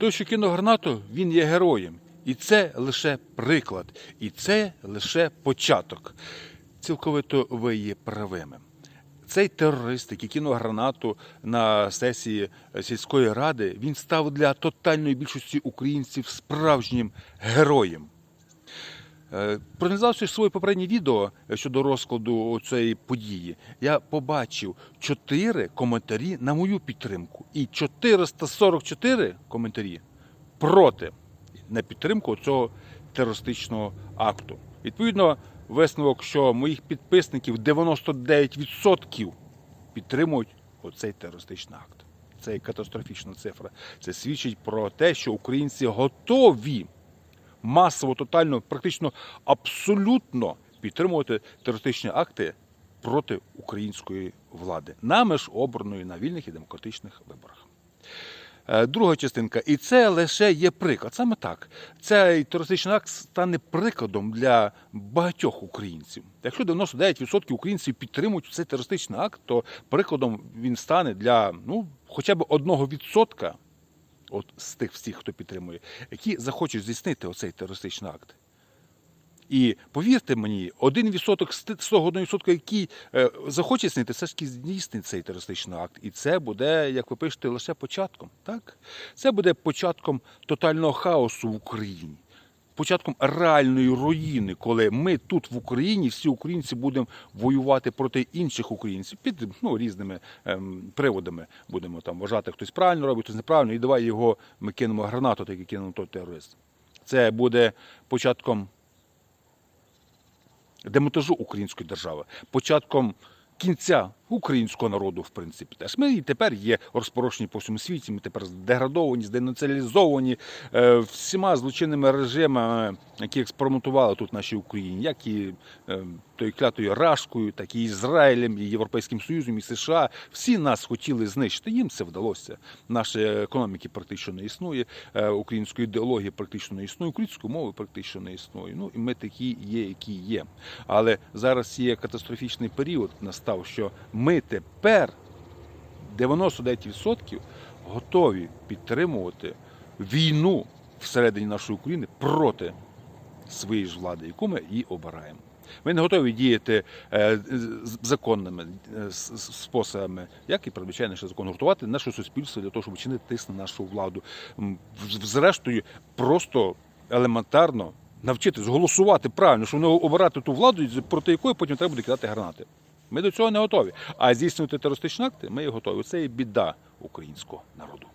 Той, що кинув гранату, він є героєм. І це лише приклад, і це лише початок. Цілковито ви є правими. Цей терорист, який кинув гранату на сесії сільської ради, він став для тотальної більшості українців справжнім героєм. Е, Проаналізувавши своє попереднє відео щодо розкладу цієї події, я побачив чотири коментарі на мою підтримку і 444 коментарі проти на підтримку цього терористичного акту. Відповідно, висновок, що моїх підписників 99% підтримують оцей терористичний акт. Це катастрофічна цифра. Це свідчить про те, що українці готові масово, тотально, практично абсолютно підтримувати терористичні акти проти української влади, нами ж обраної на вільних і демократичних виборах. Е, Друга частинка, і це лише є приклад. Саме так. Цей терористичний акт стане прикладом для багатьох українців. Якщо 99% українців підтримують цей терористичний акт, то прикладом він стане для ну, хоча б 1% от з тих всіх, хто підтримує, які захочуть здійснити оцей терористичний акт. І повірте мені, один відсоток з того 1%, який е, захоче здійснити, все ж таки здійснить цей терористичний акт. І це буде, як ви пишете, лише початком. Так? Це буде початком тотального хаосу в Україні. Початком реальної руїни, коли ми тут в Україні, всі українці будемо воювати проти інших українців під ну, різними ем, приводами. Будемо там вважати, хтось правильно робить, хтось неправильно, і давай його ми кинемо гранату, так як кинув той терорист. Це буде початком демонтажу української держави, початком кінця українського народу, в принципі, теж ми і тепер є розпорошені по всьому світі. Ми тепер здеградовані, зденаціалізовані е, всіма злочинними режимами, які експериментували тут в нашій Україні, як і е, тою клятою Рашкою, так і Ізраїлем, і Європейським Союзом, і США. Всі нас хотіли знищити. Їм це вдалося. Нашої економіки практично не існує, е, української ідеології практично не існує, української мови практично не існує. Ну і ми такі є, які є. Але зараз є катастрофічний період настав, що ми тепер 99% готові підтримувати війну всередині нашої України проти своєї ж влади, яку ми і обираємо. Ми не готові діяти е, законними е, способами, як і передбачає наш закон, гуртувати наше суспільство для того, щоб чинити тиск на нашу владу. Зрештою, просто елементарно навчитись голосувати правильно, щоб не обирати ту владу, проти якої потім треба буде кидати гранати. Ми до цього не готові. А здійснювати терористичні акти ми готові. Це є біда українського народу.